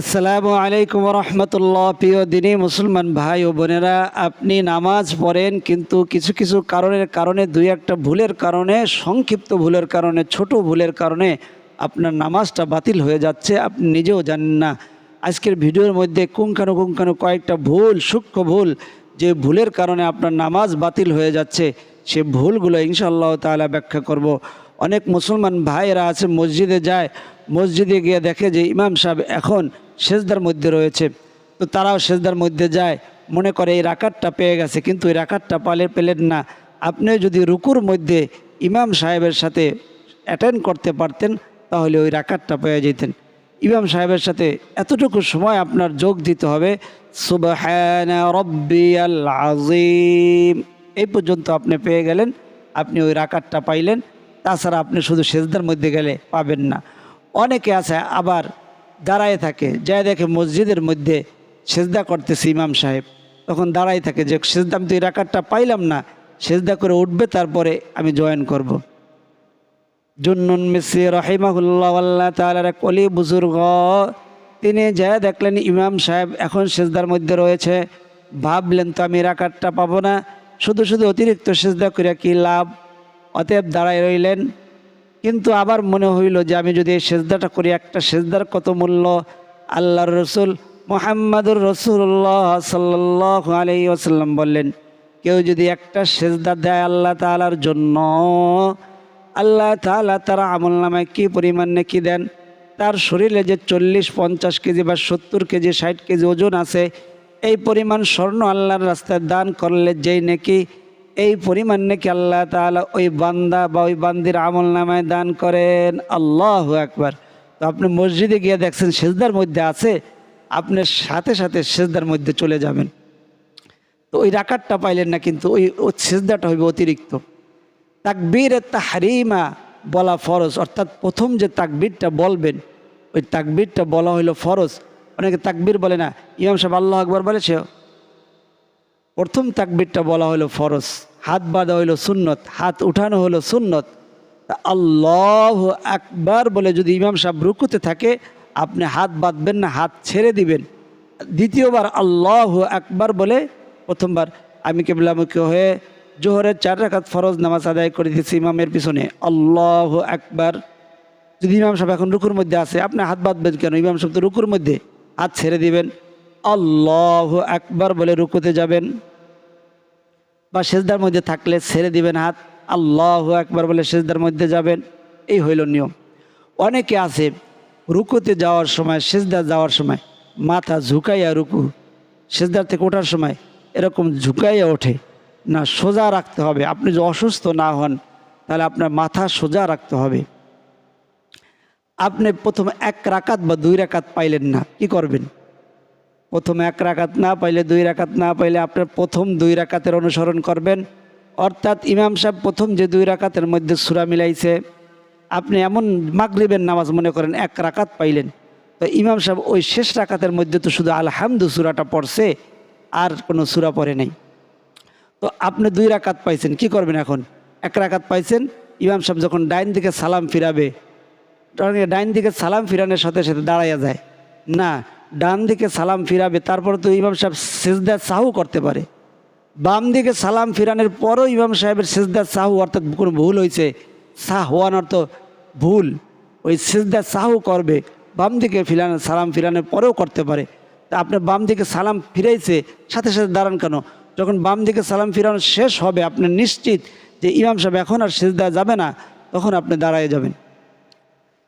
আসসালামু আলাইকুম রহমতুল্লাহ প্রিয় দিনী মুসলমান ভাই ও বোনেরা, আপনি নামাজ পড়েন কিন্তু কিছু কিছু কারণের কারণে, দুই একটা ভুলের কারণে, সংক্ষিপ্ত ভুলের কারণে, ছোট ভুলের কারণে আপনার নামাজটা বাতিল হয়ে যাচ্ছে, আপনি নিজেও জানেন না। আজকের ভিডিওর মধ্যে কুঙ্কানো কুঙ্কানো কয়েকটা ভুল, সূক্ষ্ম ভুল, যে ভুলের কারণে আপনার নামাজ বাতিল হয়ে যাচ্ছে, সে ভুলগুলো ইনশাআল্লাহ তাআলা ব্যাখ্যা করব। অনেক মুসলমান ভাইয়েরা আছে, মসজিদে যায়, মসজিদে গিয়ে দেখে যে ইমাম সাহেব এখন সেজদার মধ্যে রয়েছে। তো তারাও সেজদার মধ্যে যায়, মনে করে এই রাকাতটা পেয়ে গেছে, কিন্তু এই রাকাতটা পালে পেলেন না। আপনি যদি রুকুর মধ্যে ইমাম সাহেবের সাথে অ্যাটেন্ড করতে পারতেন, তাহলে ওই রাকাতটা পেয়ে যেতেন। ইমাম সাহেবের সাথে এতটুকু সময় আপনার যোগ দিতে হবে আজিম এই পর্যন্ত আপনি পেয়ে গেলেন, আপনি ওই রাকাতটা পাইলেন। তাছাড়া আপনি শুধু সেজদার মধ্যে গেলে পাবেন না। অনেকে আছে আবার দাঁড়ায় থাকে। যা দেখে মসজিদের মধ্যে সেজদা করতেছে ইমাম সাহেব। তখন দাঁড়াই থাকে যে, সেজদা, আমি তো এই পাইলাম না। সেজদা করে উঠবে, তারপরে আমি জয়েন করব। জুন্নুন মিসি রহিমাহুল্লাহ আল্লাহ তালার এক অলি বুজুর্গ, তিনি যা দেখলেন ইমাম সাহেব এখন সেজদার মধ্যে রয়েছে। ভাবলেন, তো আমি রাকাতটা পাবো না। শুধু শুধু অতিরিক্ত সেজদা করিয়া কি লাভ? অতএব দাঁড়ায় রইলেন। কিন্তু আবার মনে হইল যে আমি যদি এই সেজদাটা করি, একটা সেজদার কত মূল্য? আল্লাহর রসুল মোহাম্মদুর রসুল্লাহ সাল্লাহ আলি ওসাল্লাম বললেন, কেউ যদি একটা সেজদা দেয় আল্লাহ তালার জন্য, আল্লাহ তালা তারা আমল নামায় কী পরিমাণ নাকি দেন? তার শরীরে যে চল্লিশ, পঞ্চাশ কেজি বা সত্তর কেজি, ষাট কেজি ওজন আছে, এই পরিমাণ স্বর্ণ আল্লাহর রাস্তায় দান করলে যেই নাকি এই পরিমাণ নাকি আল্লাহ তাআলা ওই বান্দা বা ওই বান্দির আমল নামায় দান করেন? আল্লাহ একবার তো আপনি মসজিদে গিয়ে দেখছেন সেজদার মধ্যে আছে, আপনি সাথে সাথে সেজদার মধ্যে চলে যাবেন। তো ওই রাকাতটা পাইলেন না কিন্তু ওই সেজদাটা হইবে অতিরিক্ত। তাকবীর তাহারিমা বলা ফরজ, অর্থাৎ প্রথম যে তাকবীরটা বলবেন, ওই তাকবীরটা বলা হইল ফরজ। অনেকে তাকবীর বলে না, ইমাম সাহেব আল্লাহ আকবর বলে সে প্রথম তাকবিরটা বলা হলো ফরজ, হাত বাঁধা হইল সুন্নত, হাত উঠানো হলো সুন্নত। আল্লাহ আকবার বলে যদি ইমাম সাহেব রুকুতে থাকে, আপনি হাত বাঁধবেন না, হাত ছেড়ে দিবেন। দ্বিতীয়বার আল্লাহ আকবার বলে, প্রথমবার আমি কেবলামুখী হয়ে জোহরের চার রাকাত ফরজ নামাজ আদায় করে দিয়েছি ইমামের পিছনে। আল্লাহ আকবার। যদি ইমাম সাহেব এখন রুকুর মধ্যে আছে, আপনি হাত বাঁধবেন কেন? ইমাম সাহেব তো রুকুর মধ্যে হাত ছেড়ে দিবেন। আল্লাহ আকবার বলে রুকুতে যাবেন বা সেজদার মধ্যে থাকলে ছেড়ে দিবেন হাত, আল্লাহ একবার বলে সেজদার মধ্যে যাবেন, এই হইল নিয়ম। অনেকে আছে রুকুতে যাওয়ার সময় সেজদার যাওয়ার সময় মাথা ঝুঁকাইয়া রুকু, সেজদার থেকে ওঠার সময় এরকম ঝুঁকাইয়া ওঠে। না, সোজা রাখতে হবে। আপনি যদি অসুস্থ না হন, তাহলে আপনার মাথা সোজা রাখতে হবে। আপনি প্রথম এক রাকাত বা দুই রাকাত পাইলেন না, কি করবেন? প্রথম এক রাকাত না পাইলে দুই রাকাত না পাইলে আপনার প্রথম দুই রাকাতের অনুসরণ করবেন। অর্থাৎ ইমাম সাহেব প্রথম যে দুই রাকাতের মধ্যে সুরা মিলাইছে, আপনি এমন মাগরিবের নামাজ মনে করেন, এক রাকাত পাইলেন। তো ইমাম সাহেব ওই শেষ রাকাতের মধ্যে তো শুধু আলহামদু সুরাটা পড়ছে, আর কোনো সুরা পড়ে নেই। তো আপনি দুই রাকাত পাইছেন, কি করবেন এখন? এক রাকাত পাইছেন, ইমাম সাহেব যখন ডাইন দিকে সালাম ফিরাবে, ডাইন দিকে সালাম ফিরানোর সাথে সাথে দাঁড়াইয়া যায়। না ডান দিকে সালাম ফিরাবে, তারপর তো ইমাম সাহেব সেজদা সাহু করতে পারে। বাম দিকে সালাম ফিরানোর পরও ইমাম সাহেবের সেজদা সাহু অর্থাৎ কোনো ভুল হয়েছে। সাহ হওয়ান অর্থ ভুল। ওই সেজদা সাহু করবে, বাম দিকে ফিরানো, সালাম ফিরানোর পরেও করতে পারে। তা আপনার বাম দিকে সালাম ফিরাইছে, সাথে সাথে দাঁড়ান কেন? যখন বাম দিকে সালাম ফিরানো শেষ হবে, আপনি নিশ্চিত যে ইমাম সাহেব এখন আর সেজদা যাবে না, তখন আপনি দাঁড়ায় যাবেন।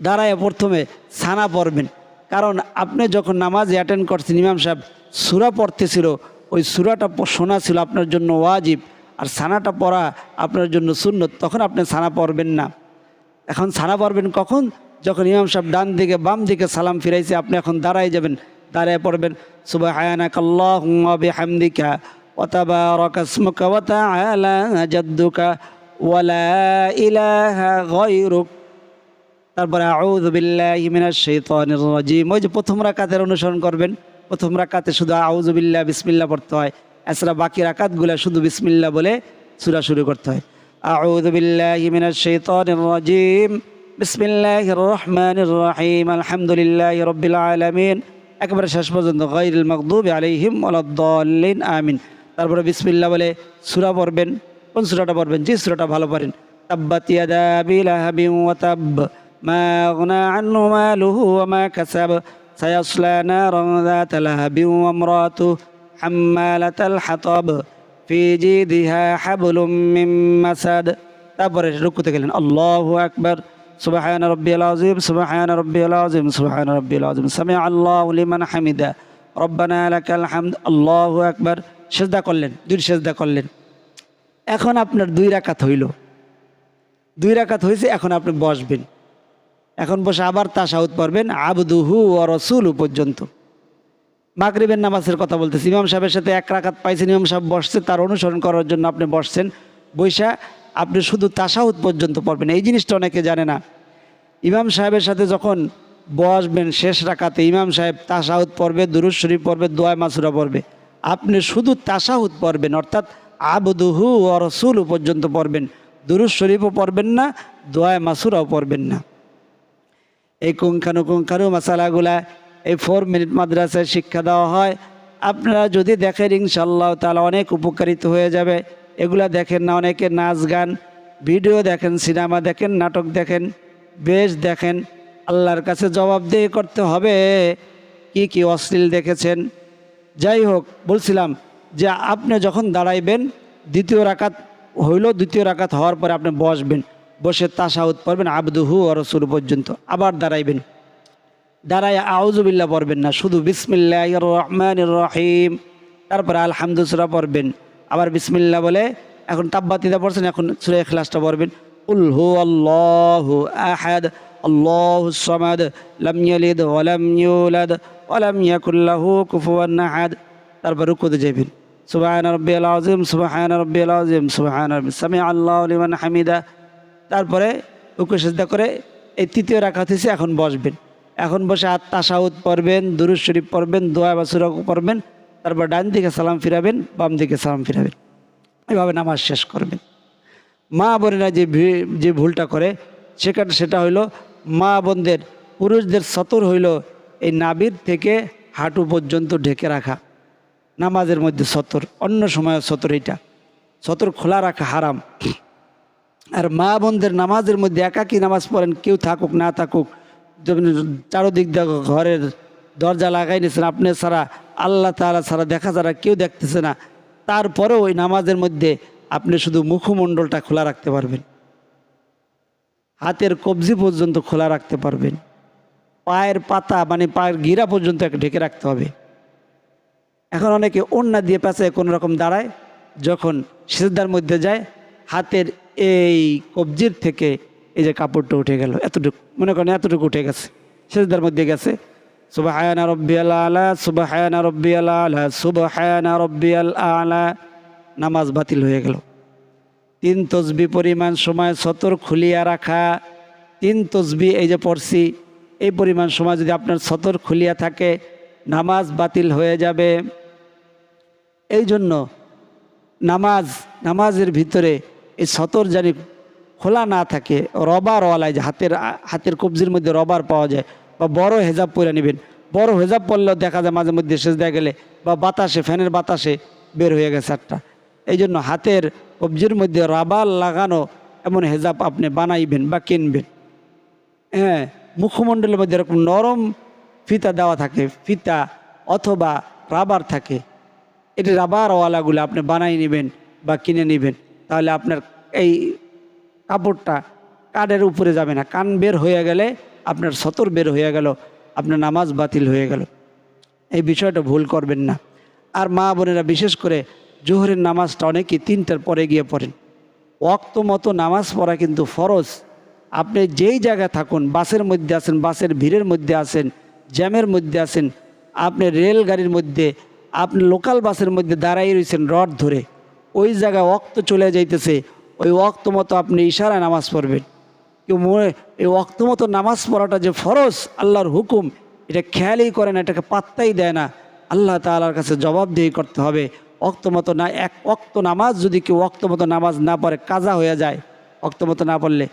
দাঁড়ায় প্রথমে ছানা পড়বেন। কারণ আপনি যখন নামাজ অ্যাটেন্ড করছেন, ইমাম সাহেব সুরা পড়তেছিল, ওই সুরাটা শোনা ছিল আপনার জন্য ওয়াজিব, আর ছানাটা পড়া আপনার জন্য সুন্নত, তখন আপনি ছানা পড়বেন না। এখন ছানা পড়বেন কখন? যখন ইমাম সাহেব ডান দিকে, বাম দিকে সালাম ফিরাইছে, আপনি এখন দাঁড়ায় যাবেন, দাঁড়ায় পড়বেন। সুবহানাকা আল্লাহুম্মা বিহামদিকা, ওয়া তাবারাকা ইসমুকা, ওয়া তাআলা জাদ্দুকা তারপরে আউযু বিল্লাহি মিনাশ শাইতানির ওই যে প্রথম রাকাতের অনুসরণ করবেন, প্রথম রাকাতে শুধু আউযু বিল্লাহ, বিসমিল্লাহ পড়তে হয়। এছাড়া বাকি রাকাতগুলো শুধু বিসমিল্লা বলে সূরা শুরু করতে হয়। আউযু বিল্লাহি মিনাশ শাইতানির রাজিম। বিসমিল্লাহির রহমানির রহিম। আলহামদুলিল্লাহি রাব্বিল আলামিন। একেবারে শেষ পর্যন্ত গাইরুল মকদুব আলাইহিম আলাদ্দাল্লিন আমিন। তারপরে বিসমিল্লা বলে সূরা পড়বেন। কোন সূরাটা পড়বেন? যে সুরাটা ভালো পারেন তাব্বাত ইয়াদা আবি লাহাবিন আনহু মালুহু ওয়া মা কাসাব। সায়াসলা নারান যাতা লাহাবিন ওয়া ইমরাতুহু হাম্মালাতাল হাতাব। ফি জিদিহা হাবলুম মিন মাসাদ। তারপরে রুকুতে গেলেন, আল্লাহু আকবার, সুবহান রাব্বিয়াল আযীম, সুবহান রাব্বিয়াল আযীম, সুবহান রাব্বিয়াল আযীম, সামিআ আল্লাহু লিমান হামিদা। রব্বানা লাকাল হামদ, আল্লাহু আকবার। সেজদা করলেন, দুই সেজদা করলেন। এখন আপনার দুই রাকাত হইল। দুই রাকাত হয়েছে এখন আপনি বসবেন। এখন বসে আবার তাসাউদ পড়বেন, আবদুহু ও পর্যন্ত। মাগরিবের নামাজের কথা বলতেছি, ইমাম সাহেবের সাথে এক রাকাত পাইছেন, ইমাম সাহেব বসছে, তার অনুসরণ করার জন্য আপনি বসছেন। বৈশা, আপনি শুধু তাসাউদ পর্যন্ত পড়বেন, এই জিনিসটা অনেকে জানে না। ইমাম সাহেবের সাথে যখন বসবেন শেষ রাকাতে, ইমাম সাহেব তাসাউদ পড়বে দুরুজ শরীফ পড়বে, দোয়া মাসুরা পড়বে। আপনি শুধু তাসাউদ পড়বেন, অর্থাৎ আবদুহু ও রসুল পর্যন্ত পড়বেন। দুরুজ শরীফও পড়বেন না, দোয়া মাসুরাও পড়বেন না। এই কুঙ্খানু কুঙ্খানু মশালাগুলা এই ফোর মিনিট মাদ্রাসায় শিক্ষা দেওয়া হয়। আপনারা যদি দেখেন ইনশাল্লাহ তাহলে অনেক উপকারিত হয়ে যাবে। এগুলা দেখেন না, অনেকে নাচ গান, ভিডিও দেখেন, সিনেমা দেখেন, নাটক দেখেন, বেশ দেখেন। আল্লাহর কাছে জবাবদেহি করতে হবে। কি কি অশ্লীল দেখেছেন? যাই হোক, বলছিলাম যে আপনি যখন দাঁড়াইবেন, দ্বিতীয় রাকাত হইল, দ্বিতীয় রাকাত হওয়ার পরে আপনি বসবেন। বসে তাসাউদ পড়বেন, আবদুহু ও পর্যন্ত আবার দাঁড়াইবেন। দাঁড়ায় আউজুবিল্লা পড়বেন না, শুধু বিসমিল্লাহ রহমান রহিম। তারপরে আলহামদুসরা পড়বেন, আবার বিসমিল্লা বলে এখন তাব্বাতিদা পড়ছেন, এখন সুরে এখলাসটা পড়বেন। উল হু আল্লাহ আহাদ, আল্লাহ সামাদ, লাম ইয়ালিদ ওয়ালাম ইউলাদ ওয়ালাম ইয়াকুল্লাহু কুফুয়ান আহাদ। তারপর রুকুতে যাবেন সুবহান রাব্বিয়াল আযীম, সুবহান রাব্বিয়াল আযীম, সুবহান রাব্বি সামি আল্লাহু লিমান হামিদা। তারপরে রুকু সিজদা করে এই তৃতীয় রাখাত হয়েছে এখন বসবেন। এখন বসে আত তাসাউদ পড়বেন দুরুজ শরীফ পড়বেন, দোয়া বা বাসুরা পড়বেন, তারপর ডান দিকে সালাম ফিরাবেন, বাম দিকে সালাম ফিরাবেন। এভাবে নামাজ শেষ করবেন। মা বোনেরা যে যে ভুলটা করে, সেখানে সেটা হইল মা বোনদের, পুরুষদের সতর হইল এই নাবির থেকে হাঁটু পর্যন্ত ঢেকে রাখা। নামাজের মধ্যে সতর, অন্য সময় সতর এইটা। সতর খোলা রাখা হারাম। আর মা বোনদের নামাজের মধ্যে একাকী নামাজ পড়েন, কেউ থাকুক, না থাকুক চারোদিক দিয়ে ঘরের দরজা লাগাই নিয়েছেন, আপনি ছাড়া, আল্লাহ তালা ছাড়া দেখা ছাড়া কেউ দেখতেছে না। তারপরেও ওই নামাজের মধ্যে আপনি শুধু মুখমণ্ডলটা খোলা রাখতে পারবেন। হাতের কবজি পর্যন্ত খোলা রাখতে পারবেন। পায়ের পাতা মানে পায়ের গিরা পর্যন্ত ঢেকে রাখতে হবে। এখন অনেকে ওন্না দিয়ে পেঁচায় কোনো রকম দাঁড়ায়, যখন সেজদার মধ্যে যায়, হাতের এই কবজির থেকে এই যে কাপড়টা উঠে গেল, এতটুকু মনে করেন এতটুকু উঠে গেছে। সেজদার মধ্যে গেছে সুবাহায়না রব্বিয়াল আলা সুবাহায়না রব্বিয়াল আলা সুবাহায়না রব্বিয়াল আলা। নামাজ বাতিল হয়ে গেল। তিন তসবি পরিমাণ সময় সতর খুলিয়া রাখা, তিন তসবি এই যে পড়ছি, এই পরিমাণ সময় যদি আপনার সতর খুলিয়া থাকে, নামাজ বাতিল হয়ে যাবে। এই জন্য নামাজ, নামাজের ভিতরে এই সতর জানি খোলা না থাকে, রবার ওয়ালায় যে হাতের হাতের কবজির মধ্যে রবার পাওয়া যায়, বা বড় হেজাব পরে নেবেন। বড় হেজাব পরলেও দেখা যায় মাঝে মধ্যে শেষ দেয়া গেলে, বা বাতাসে, ফ্যানের বাতাসে বের হয়ে গেছে একটা এই জন্য হাতের কবজির মধ্যে রাবার লাগানো এমন হেজাব আপনি বানাইবেন বা কিনবেন। হ্যাঁ মুখমণ্ডলের মধ্যে এরকম নরম ফিতা দেওয়া থাকে, ফিতা অথবা রাবার থাকে। এটি রাবারওয়ালাগুলো আপনি বানাই নেবেন বা কিনে নেবেন। তাহলে আপনার এই কাপড়টা কানের উপরে যাবে না। কান বের হয়ে গেলে আপনার সতর বের হয়ে গেল, আপনার নামাজ বাতিল হয়ে গেল। এই বিষয়টা ভুল করবেন না। আর মা বোনেরা, বিশেষ করে জোহরের নামাজটা অনেকেই তিনটার পরে গিয়ে পড়েন। ওক্ত মতো নামাজ পড়া কিন্তু ফরজ। আপনি যেই জায়গায় থাকুন, বাসের মধ্যে আছেন, বাসের ভিড়ের মধ্যে আছেন, জ্যামের মধ্যে আছেন, আপনি রেলগাড়ির মধ্যে, আপনি লোকাল বাসের মধ্যে দাঁড়াই রয়েছেন রড ধরে। ওই জায়গায় অক্ত চলে যাইতেছে, ওই অক্ত মতো আপনি ইশারায় নামাজ পড়বেন। কেউ মনে, এই অক্ত মতো নামাজ পড়াটা যে ফরজ, আল্লাহর হুকুম, এটা খেয়ালই করে না, এটাকে পাত্তাই দেয় না। আল্লাহ তালার কাছে জবাবদেহি করতে হবে অক্ত মতো না, এক অক্ত নামাজ যদি কেউ অক্ত মতো নামাজ না পড়ে, কাজা হয়ে যায়। অক্ত মতো না পড়লে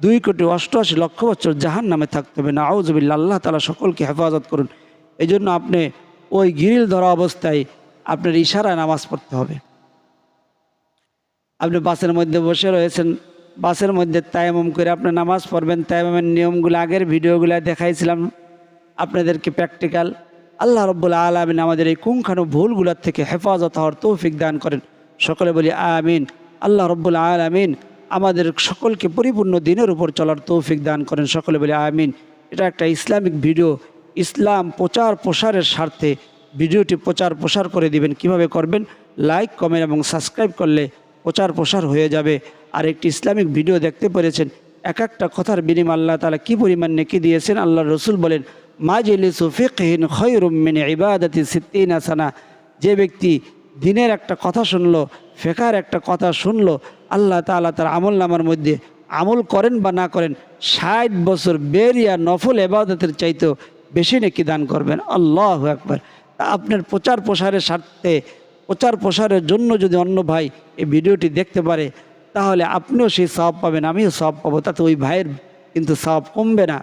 দুই কোটি অষ্টআশি লক্ষ বছর জাহান নামে থাকতে হবে। না আউজবিল্লা আল্লাহ তালা সকলকে হেফাজত করুন। এই জন্য আপনি ওই গিরিল ধরা অবস্থায় আপনার ইশারায় নামাজ পড়তে হবে। আপনি বাসের মধ্যে বসে রয়েছেন, বাসের মধ্যে তায়ামম করে আপনি নামাজ পড়বেন। তায়ামের নিয়মগুলো আগের ভিডিওগুলো দেখাইছিলাম। আপনাদেরকে প্র্যাকটিক্যাল আল্লাহ রব্বুল আলমিন আমাদের এই কুঙ্খানো ভুলগুলোর থেকে হেফাজত হওয়ার তৌফিক দান করেন। সকলে বলি আমিন। আল্লাহ রব্বুল আলমিন আমাদের সকলকে পরিপূর্ণ দিনের উপর চলার তৌফিক দান করেন। সকলে বলি আমিন। এটা একটা ইসলামিক ভিডিও। ইসলাম প্রচার প্রসারের স্বার্থে ভিডিওটি প্রচার প্রসার করে দিবেন। কীভাবে করবেন? লাইক, কমেন্ট এবং সাবস্ক্রাইব করলে প্রচার প্রসার হয়ে যাবে। আর একটি ইসলামিক ভিডিও দেখতে পেরেছেন। এক একটা কথার বিনিময় আল্লাহ তালা কী পরিমাণ নেকি দিয়েছেন? আল্লাহ রসুল বলেন মাজলিসু ফিকহিন খৈরুমিন ইবাদতি সিদ্দিন আসানা যে ব্যক্তি দিনের একটা কথা শুনলো, ফেকার একটা কথা শুনলো, আল্লাহ তালা তার আমল নামার মধ্যে আমল করেন বা না করেন, ষাট বছর বেরিয়া নফল এবাদতের চাইতেও বেশি নেকি দান করবেন। আল্লাহ একবার আপনার প্রচার প্রসারের স্বার্থে প্রচার প্রসারের জন্য যদি অন্য ভাই এই ভিডিওটি দেখতে পারে, তাহলে আপনিও সেই সব পাবেন, আমিও সব পাবো। তাতে ওই ভাইয়ের কিন্তু সব কমবে না।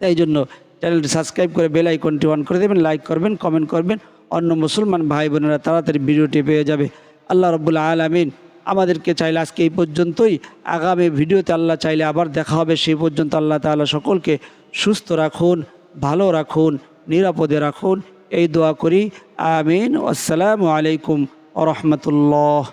তাই জন্য চ্যানেলটি সাবস্ক্রাইব করে বেল আইকনটি অন করে দেবেন, লাইক করবেন, কমেন্ট করবেন। অন্য মুসলমান ভাই বোনেরা তাড়াতাড়ি ভিডিওটি পেয়ে যাবে। আল্লাহ রব্বুল্লা আলমিন আমাদেরকে চাইলে আজকে এই পর্যন্তই। আগামী ভিডিওতে আল্লাহ চাইলে আবার দেখা হবে। সেই পর্যন্ত আল্লাহ তাআলা সকলকে সুস্থ রাখুন, ভালো রাখুন, নিরাপদে রাখুন। এই দোয়া করি আমিন। আসসালামু আলাইকুম রহমতুল্লাহ।